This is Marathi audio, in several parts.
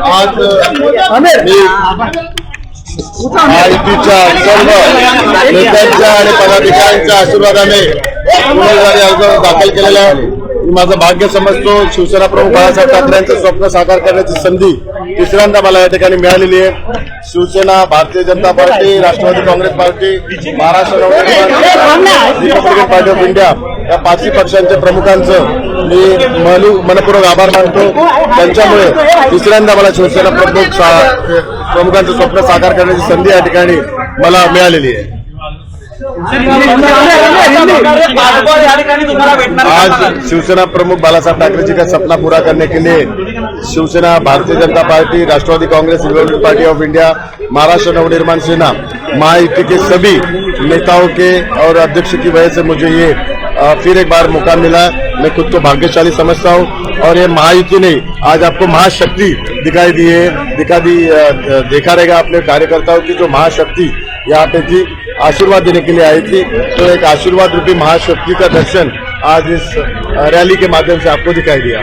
आज मी महायुतीच्या सर्व नेत्यांच्या आणि पदाधिकाऱ्यांच्या आशीर्वादाने उमेदवारी अर्ज दाखल केलेला आहे. मी माझं भाग्य समजतो शिवसेना प्रमुख बाळासाहेब ठाकरे यांचं स्वप्न साकार करण्याची संधी तिसऱ्यांदा मला या ठिकाणी मिळालेली आहे. Shivsena Bharatiya Janata party Rashtrawadi Congress party Maharashtra party of India या पाचही पक्षांच्या प्रमुखांचं मी मनू मनपूर्वक आभार मानतो. त्यांच्यामुळे तिसऱ्यांदा मला शिवसेना प्रमुख प्रमुखांचं स्वप्न साकार करण्याची संधी या ठिकाणी मला मिळालेली आहे. आज शिवसेना प्रमुख बालासाहेब ठाकरेंची का सपना पूरा करने के लिए Shivsena Bharatiya Janata party Rashtrawadi Congress republic party of India Maharashtra Navnirman Sena Mahayuti के सभी नेताओं के और अध्यक्ष की वजह से मुझे ये फिर एक बार मौका मिला। मैं खुद को भाग्यशाली समझता हूँ और ये महायुति ने आज आपको महाशक्ति दिखाई दी है दिखा दी देखा रहेगा अपने कार्यकर्ताओं की जो महाशक्ति यहाँ पे थी आशीर्वाद देने के लिए आई थी तो एक आशीर्वाद रूपी महाशक्ति का दर्शन आज इस रैली के माध्यम से आपको दिखाई दिया?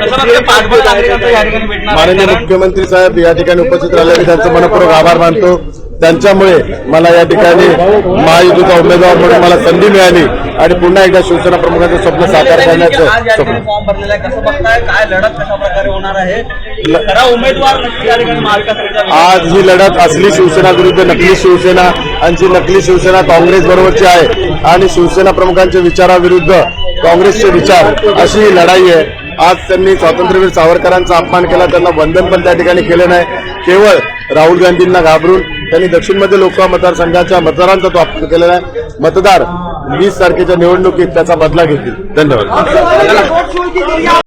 माननीय मुख्यमंत्री साहेब या ठिकाणी उपस्थित राहिले मी त्यांचं मनपूर्वक आभार मानतो त्यांच्यामुळे मला या ठिकाणी महायुतीचा उमेदवार म्हणून मला संधी मिळाली आणि पुन्हा एकदा शिवसेना प्रमुखांचं स्वप्न साकार करण्याचं स्वप्न. फॉर्म भरलेला आहे. कसं बघताय? काय लढत कशा प्रकारे होणार आहे? खरा उमेदवार नक्की या ठिकाणी महाविकास आघाडीचा आज ही लढत असली शिवसेना विरुद्ध नकली शिवसेना आणि जी नकली शिवसेना काँग्रेस बरोबरची आहे आणि शिवसेना प्रमुखांच्या विचाराविरुद्ध काँग्रेसचे विचार अशी ही लढाई आहे. आज त्यांनी स्वातंत्र्यवीर सावरकरांचा अपमान केला त्यांना वंदन पण त्या ठिकाणी केलं नाही. केवळ राहुल गांधींना घाबरून त्यांनी दक्षिण मध्य लोकसभा मतदारसंघाच्या मतदारांचा तो अपमान केलेला आहे. मतदार वीस तारखेच्या निवडणुकीत त्याचा बदला घेतील. धन्यवाद.